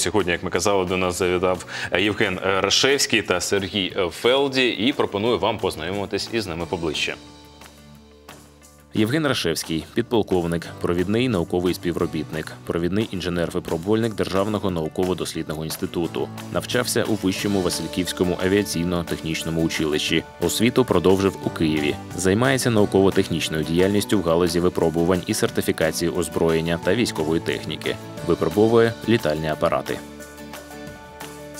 Сьогодні, як ми казали, до нас завітав Євген Рашевський та Сергій Фелді, і пропоную вам познайомитись із ними поближче. Євген Рашевський, підполковник, провідний науковий співробітник, провідний інженер-випробувальник Державного науково-дослідного інституту. Навчався у вищому Васильківському авіаційно-технічному училищі. Освіту продовжив у Києві. Займається науково-технічною діяльністю в галузі випробувань і сертифікації озброєння та військової техніки. Випробовує літальні апарати.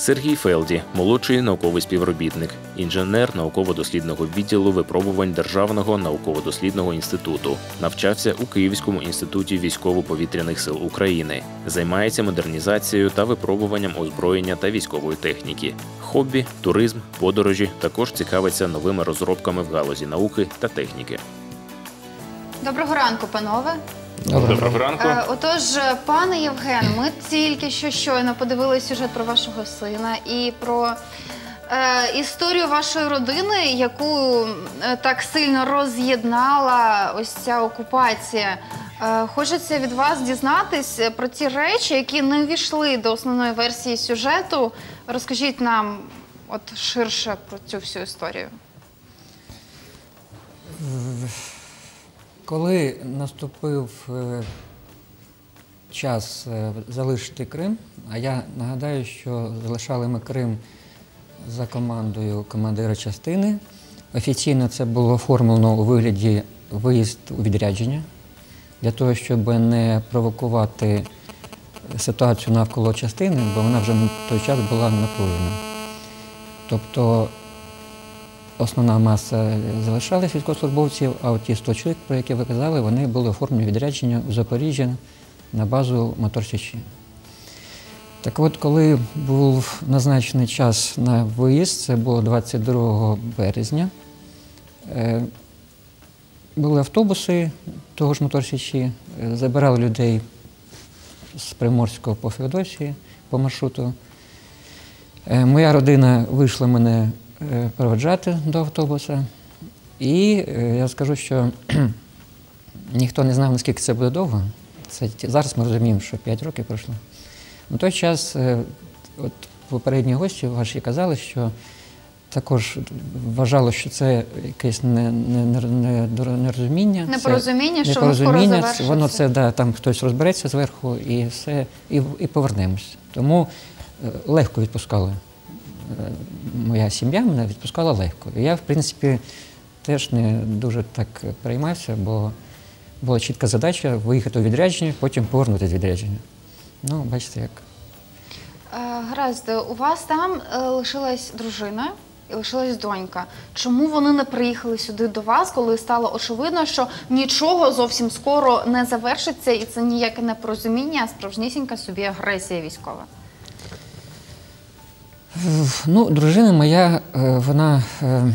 Сергій Фелді, молодший науковий співробітник, інженер науково-дослідного відділу випробувань Державного науково-дослідного інституту, навчався у Київському інституті військово-повітряних сил України, займається модернізацією та випробуванням озброєння та військової техніки. Хобі, туризм, подорожі також цікавиться новими розробками в галузі науки та техніки. Доброго ранку, панове. Доброго ранку. Е, Отож, е, пане Євген, ми тільки що щойно подивилися сюжет про вашого сина і про е, історію вашої родини, яку е, так сильно роз'єднала ось ця окупація. Е, хочеться від вас дізнатись про ті речі, які не ввійшли до основної версії сюжету. Розкажіть нам от ширше про цю всю історію. Коли наступив е, час е, залишити Крим, а я нагадаю, що залишали ми Крим за командою командира частини. Офіційно це було оформлено у вигляді виїзд у відрядження для того, щоб не провокувати ситуацію навколо частини, бо вона вже на той час була напружена. Тобто основна маса залишалась військовослужбовців, а от ті 100 чоловік, про які ви казали, вони були оформлені відрядження у Запоріжжя на базу Мотор Січі. Так от, коли був назначений час на виїзд, це було 22 березня, е, були автобуси того ж Мотор Січі, е, забирали людей з Приморського по Феодосії по маршруту. Е, Моя родина вийшла мене проведжати до автобуса. І е, я скажу, що ніхто не знав, наскільки це буде довго. Це зараз ми розуміємо, що 5 років пройшло. На той час, е, от попередні гості ваші казали, що також вважало, що це якесь не- не- не- не- недоро- нерозуміння. це Непорозуміння, що воно скоро. Воно це да, там хтось розбереться зверху і все, і, і повернемось. Тому е, легко відпускали. Е, Моя сім'я мене відпускала легко. Я, в принципі, теж не дуже так переймався, бо була чітка задача виїхати у відрядження, потім повернути з відрядження. Ну, бачите, як. Е, Гаразд, у вас там е, лишилась дружина і лишилась донька. Чому вони не приїхали сюди до вас, коли стало очевидно, що нічого зовсім скоро не завершиться, і це ніяке не порозуміння, а справжнісінька собі агресія військова? Ну, дружина моя, е, вона е,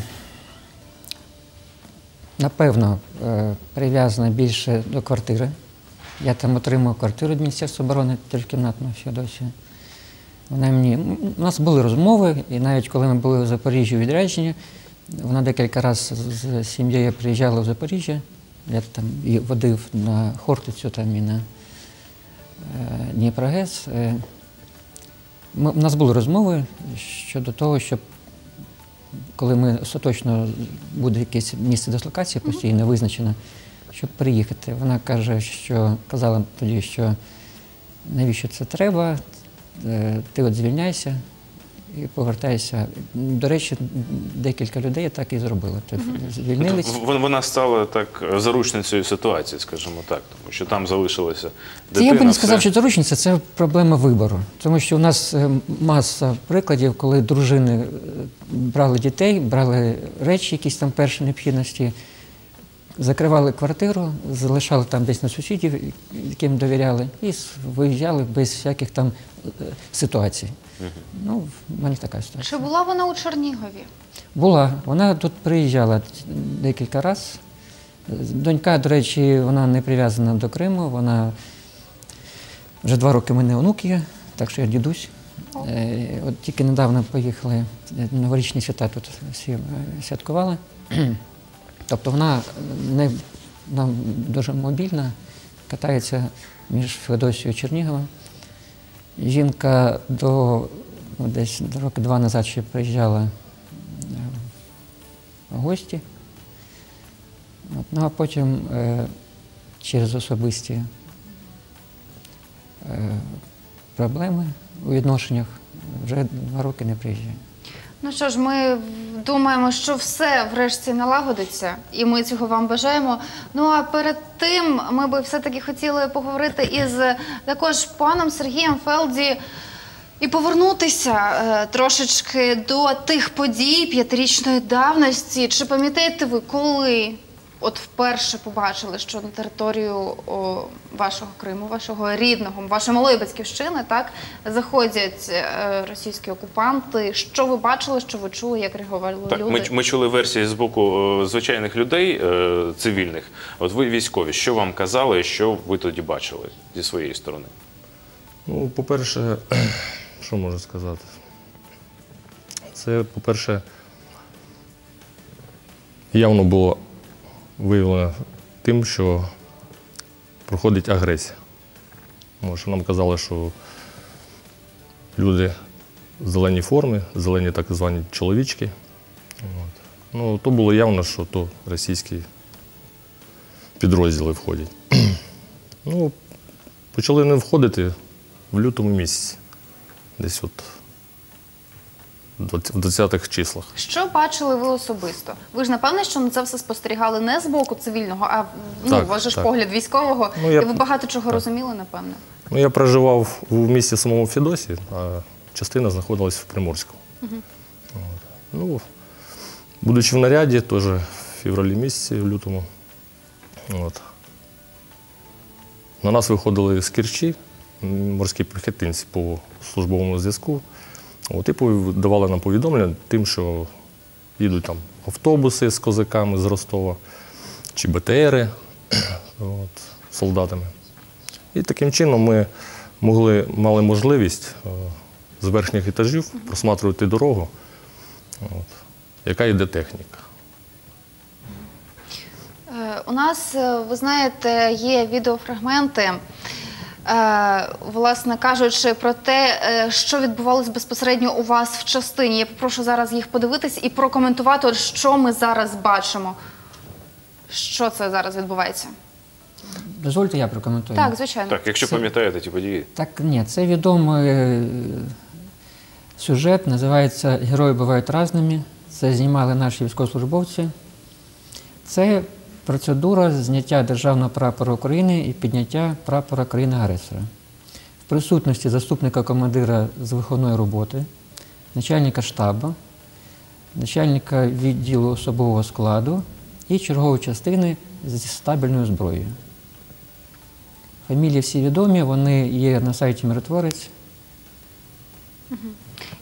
напевно е, прив'язана більше до квартири. Я там отримав квартиру від Міністерства оборони трикімнатну Феодосії. Вона мені. У нас були розмови, і навіть коли ми були в Запоріжжі у відрядженні, вона декілька разів з сім'єю приїжджала в Запоріжжя. Я там її водив на Хортицю там і на Дніпрогес. Ми, у нас були розмови щодо того, щоб коли ми остаточно буде якесь місце дислокації постійно визначене, щоб приїхати. Вона каже, що казала тоді, що навіщо це треба, Е, ти от звільняйся і повертайся. До речі, декілька людей так і зробили. Тобто звільнились. Вона стала так заручницею ситуації, скажімо так, тому що там залишилася дитина. я би не сказав, що заручниця це проблема вибору. Тому що у нас е, маса прикладів, коли дружини е, брали дітей, брали речі, якісь там перші необхідності, закривали квартиру, залишали там десь на сусідів, яким довіряли, і виїжджали без всяких там е, ситуацій. Ну, в мене така ситуація. Чи була вона у Чернігові? Була. Вона тут приїжджала декілька разів. Донька, до речі, вона не прив'язана до Криму. Вона вже два роки в мене онук є, так що я дідусь. Е, От тільки недавно поїхали, е, новорічні свята тут всі е, святкували. Тобто вона не вона дуже мобільна, катається між Феодосією і Черніговом. Жінка до ну, десь роки два назад ще приїжджала е, в гості. Ну а потім е, через особисті е, проблеми у відношеннях вже два роки не приїжджає. Ну що ж, ми думаємо, що все врешті налагодиться, і ми цього вам бажаємо. Ну а перед тим ми би все-таки хотіли поговорити із також паном Сергієм Фелді і повернутися е, трошечки до тих подій п'ятирічної давності. Чи пам'ятаєте ви, коли от вперше побачили, що на територію о, вашого Криму, вашого рідного, вашої малої батьківщини, так заходять е, російські окупанти? Що ви бачили, що ви чули, як реагували Так, люди? ми, ми чули версії з боку е, звичайних людей, е, цивільних. От ви військові, що вам казали, що ви тоді бачили зі своєї сторони? Ну, по-перше, що можу сказати? Це, по-перше, явно було виявлено тим, що проходить агресія. Що нам казали, що люди в зеленій формі, зелені так звані чоловічки. Ну, то було явно, що то російські підрозділи входять. ну, почали не входити в лютому місяці, десь от в 20-х числах. Що бачили ви особисто? Ви ж напевне, що на це все спостерігали не з боку цивільного, а ну, Так, у вас ж так. погляд військового, Ну, я- і ви багато чого розуміли, напевне. Ну, я проживав у місті самому Фідосі, а частина знаходилась в Приморську. От. Ну, будучи в наряді, теж в февралі місяці, в лютому. От. На нас виходили з Керчі, м, морські піхотинці по службовому зв'язку. От, і давали нам повідомлення тим, що їдуть там автобуси з козаками з Ростова чи БТРи от, солдатами. І таким чином ми могли, мали можливість е, з верхніх етажів просматрувати дорогу, от, яка йде техніка. Е, У нас, е, ви знаєте, є відеофрагменти, власне кажучи, про те, е, що відбувалось безпосередньо у вас в частині. Я попрошу зараз їх подивитись і прокоментувати, що ми зараз бачимо. Що це зараз відбувається? Дозвольте, я прокоментую. Так, звичайно. Так, якщо Це- пам'ятаєте ті події. Так, ні, це відомий е, сюжет, називається Герої бувають разними. Це знімали наші військовослужбовці. Це процедура зняття державного прапора України і підняття прапора країни-агресора. В присутності заступника командира з виховної роботи, начальника штабу, начальника відділу особового складу і чергової частини зі стабільною зброєю. Фамілії всі відомі, вони є на сайті Миротворець.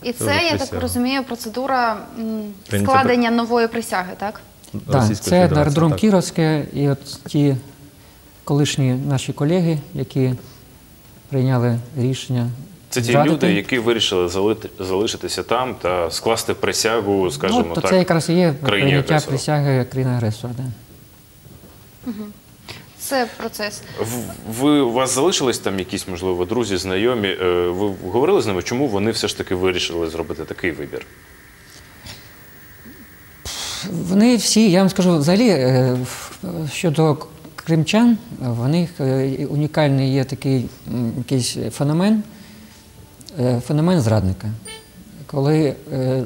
І Це це, я так розумію, процедура складення нової присяги, так? Так, це Федерації, аеродром так. Кіровське, і от ті колишні наші колеги, які прийняли рішення. Це ті зрадити. люди, які вирішили залити, залишитися там та скласти присягу, скажімо ну, то так. це якраз і є прийняття агресора. присяги країни-агресора. Да. Це процес. В- Ви у вас залишились там якісь, можливо, друзі, знайомі? Е, Ви говорили з ними, чому вони все ж таки вирішили зробити такий вибір? Вони всі, я вам скажу, взагалі е, щодо кримчан, в них е, унікальний є такий якийсь феномен, е, феномен зрадника. Коли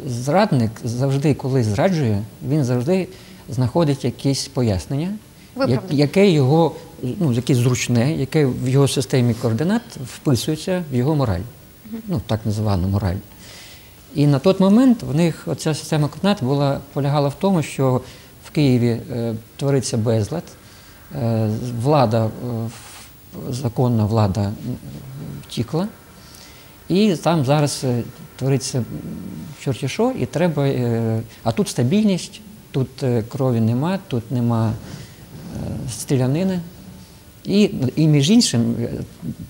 зрадник завжди, коли зраджує, він завжди знаходить якісь пояснення, як- яке його, ну, яке зручне, яке в його системі координат вписується в його мораль, ну так називану мораль. І на той момент в них оця система координат була полягала в тому, що в Києві е, твориться безлад, е, влада, е, законна влада втікла, і там зараз е, твориться чорті що, і треба. е, а тут стабільність, тут е, крові нема, тут нема стрілянини. І, і між іншим,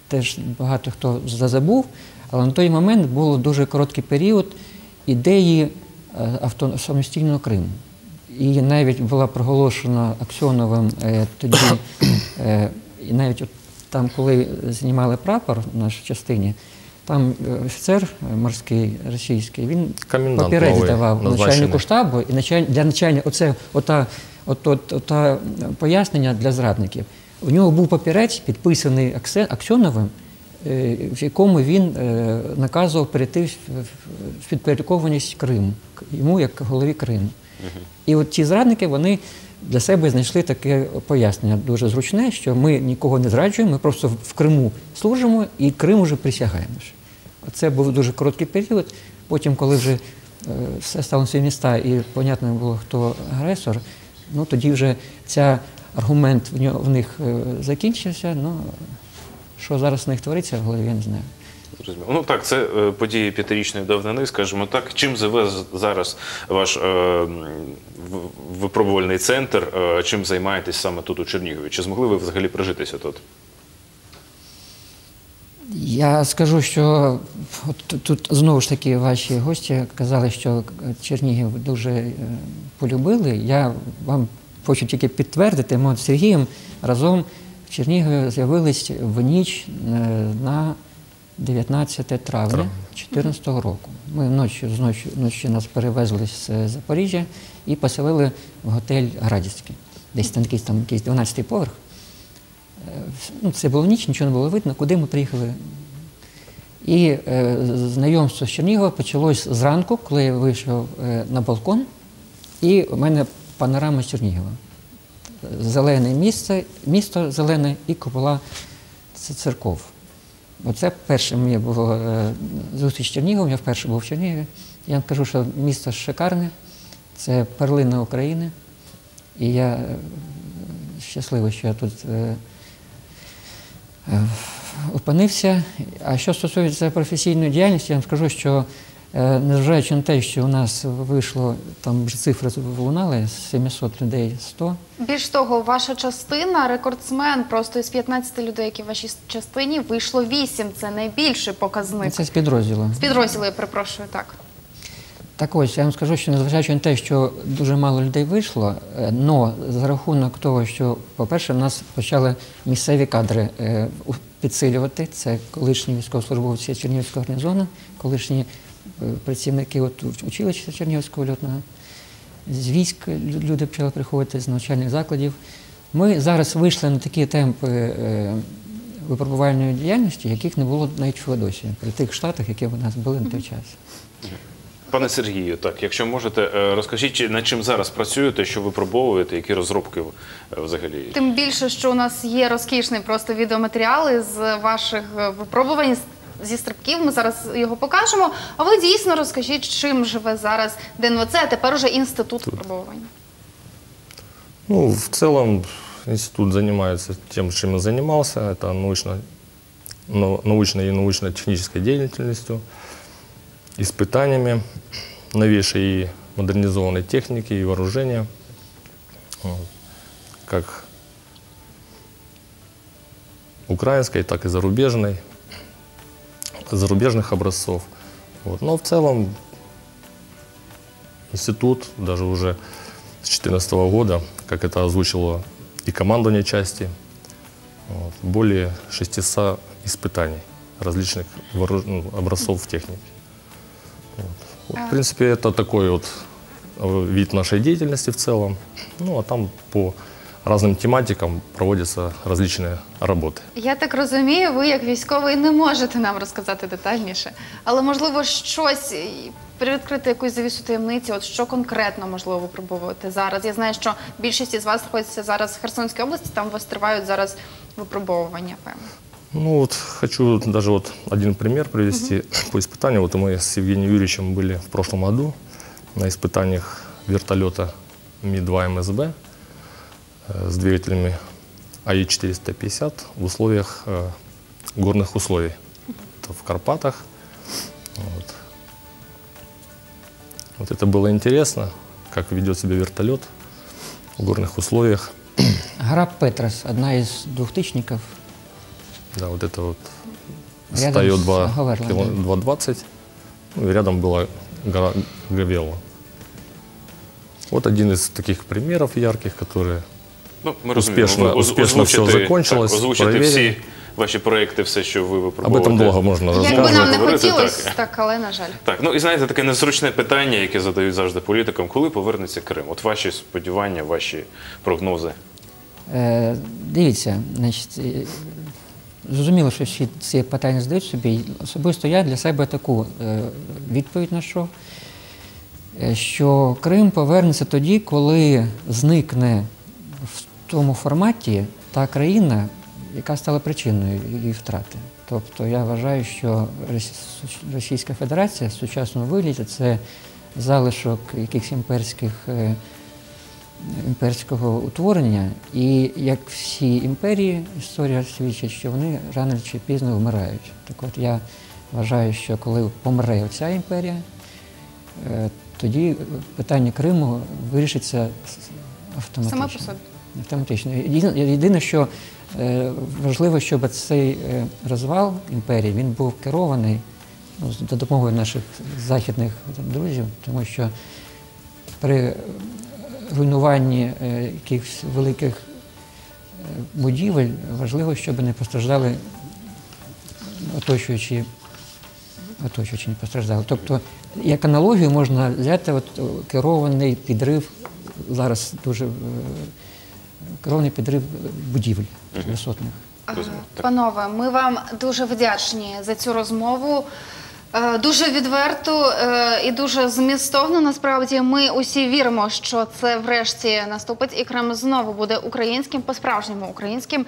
теж багато хто зазабув, але на той момент був дуже короткий період ідеї е, самостійного Криму. І навіть була проголошена Аксьоновим е, тоді, е, і навіть от там, коли знімали прапор в нашій частині, Там офіцер морський російський, він Комендант папірець новий, давав назначений. начальнику штабу і началь... для начальника, оце ота, от, от, ота пояснення для зрадників. У нього був папірець, підписаний Аксьоновим, в якому він е, наказував перейти в- підпорядкованість Криму, йому як голові Криму. І от ті зрадники, вони для себе знайшли таке пояснення дуже зручне, що ми нікого не зраджуємо, ми просто в Криму служимо і Крим уже присягаємо. Це був дуже короткий період. Потім, коли вже е, все стало на свої міста і понятно було, хто агресор, ну тоді вже ця аргумент в, них е, закінчився. Ну, що зараз в них твориться в голові, я не знаю. Ну так, це е, події п'ятирічної давнини, скажімо так. Чим живе зараз ваш е, випробувальний центр? Е, чим займаєтесь саме тут у Чернігові? Чи змогли ви взагалі прижитися тут? Я скажу, що от тут- знову ж таки ваші гості казали, що Чернігів дуже е, полюбили. Я вам хочу тільки підтвердити, ми з Сергієм разом в Чернігові з'явились в ніч е, на 19 травня 2014 року. Ми вночі, зночі, вночі нас перевезли з е, Запоріжжя і поселили в готель Градівський. Десь там якийсь там якийсь 12-й поверх. Е, Ну, це було ніч, нічого не було видно, куди ми приїхали. І е, знайомство з Чернігова почалось зранку, коли я вийшов е, на балкон, і у мене панорама з Чернігова. Зелене місце, місто зелене і купола церков. Оце перше моє було е, зустріч з Черніговом, я вперше був в Чернігові. Я вам кажу, що місто шикарне, це перлина України. І я е, щасливий, що я тут е, опинився. А що стосується професійної діяльності, я вам скажу, що незважаючи на те, що у нас вийшло, там вже цифри лунали, 700 людей 100, Більш того, ваша частина рекордсмен. Просто із 15 людей, які в вашій частині, вийшло 8. Це найбільший показник. це з підрозділу. З підрозділу, я перепрошую, так. Так ось, я вам скажу, що незважаючи на те, що дуже мало людей вийшло, але за рахунок того, що, по-перше, в нас почали місцеві кадри е, підсилювати. Це колишні військовослужбовці Чернігівського гарнізону, колишні е, працівники от, училища Чернігівського льотного. З військ люди почали приходити з навчальних закладів. Ми зараз вийшли на такі темпи е, випробувальної діяльності, яких не було навіть в Феодосії, при тих штатах, які в нас були на той час. Пане Сергію, так, якщо можете, е, розкажіть, над чим зараз працюєте, що випробовуєте, які розробки е, взагалі? Тим більше, що у нас є розкішний просто відеоматеріали з ваших випробувань з- зі стрибків. Ми зараз його покажемо. А ви дійсно розкажіть, чим живе зараз ДНВЦ, а тепер уже інститут випробувань. Ну, в целом институт занимается тем, чем и занимался. Это научно, нау- научной и научно-технической деятельностью, испытаниями новейшей и модернизованной техники и вооружения, как украинской, так и зарубежной, зарубежных образцов. Вот. Но в целом институт даже уже с 2014 года, как это озвучило и командование части, вот, более 600 испытаний различных вооруж- ну, образцов техники. Вот. Вот, в принципе, это такой вот э, вид нашей деятельности в целом. Ну, а там по разным тематикам проводятся различные работы. Я так розумію, ви як військовий не можете нам розказати детальніше, але можливо щось і привідкрити якусь завісу таємниці, от що конкретно можливо випробовувати зараз. Я знаю, що більшість із вас знаходиться зараз в Херсонській області, там у вас тривають зараз випробовування. Певно. Ну вот хочу даже вот один пример привести по испытанию. Вот мы с Евгением Юрьевичем были в прошлом году на испытаниях вертолета Ми-2 МСБ э, С двигателями АИ-450 в условиях э, горных условий. Это в Карпатах. Вот. Вот это было интересно, как ведет себя вертолет в горных условиях. Гра Петрос, одна із двохтичників. Да, вот это вот стою с 2, Говерлом, кило- да. 2,20. Ну, рядом была гора Гавелла. Вот один из таких примеров ярких, которые Ну, ми Успішно- розуміємо, оз- все закончилось, так, озвучити перевірили. всі ваші проекти, все, що ви Аби випробовуєте. там довго можна Якби розказувати. нам не говорити, хотілося, так. так, але на жаль. Так, ну і знаєте, таке незручне питання, яке задають завжди політикам, коли повернеться Крим? От ваші сподівання, ваші прогнози. Е, дивіться, значить, е, зрозуміло, що всі ці питання задають собі. Особисто я для себе таку е, відповідь знайшов, е, що Крим повернеться тоді, коли зникне в тому форматі та країна, яка стала причиною її втрати. Тобто я вважаю, що Російська Федерація в сучасному вигляді це залишок якихось імперських. е, імперського утворення, і як всі імперії, історія свідчить, що вони рано чи пізно вмирають. Так от я вважаю, що коли помре оця імперія, е, тоді питання Криму вирішиться автоматично. По собі. Автоматично. Єдине, що е, важливо, щоб цей е, розвал імперії він був керований ну, за допомогою наших західних друзів, тому що при руйнуванні е, якихось великих будівель важливо, щоб не постраждали оточуючі, оточуючі не постраждали. Тобто, як аналогію можна взяти от, керований підрив зараз дуже кровний керований підрив будівель висотних. Панове, ми вам дуже вдячні за цю розмову. Е, Дуже відверто е, і дуже змістовно. Насправді ми усі віримо, що це врешті наступить, і Крим знову буде українським, по-справжньому українським.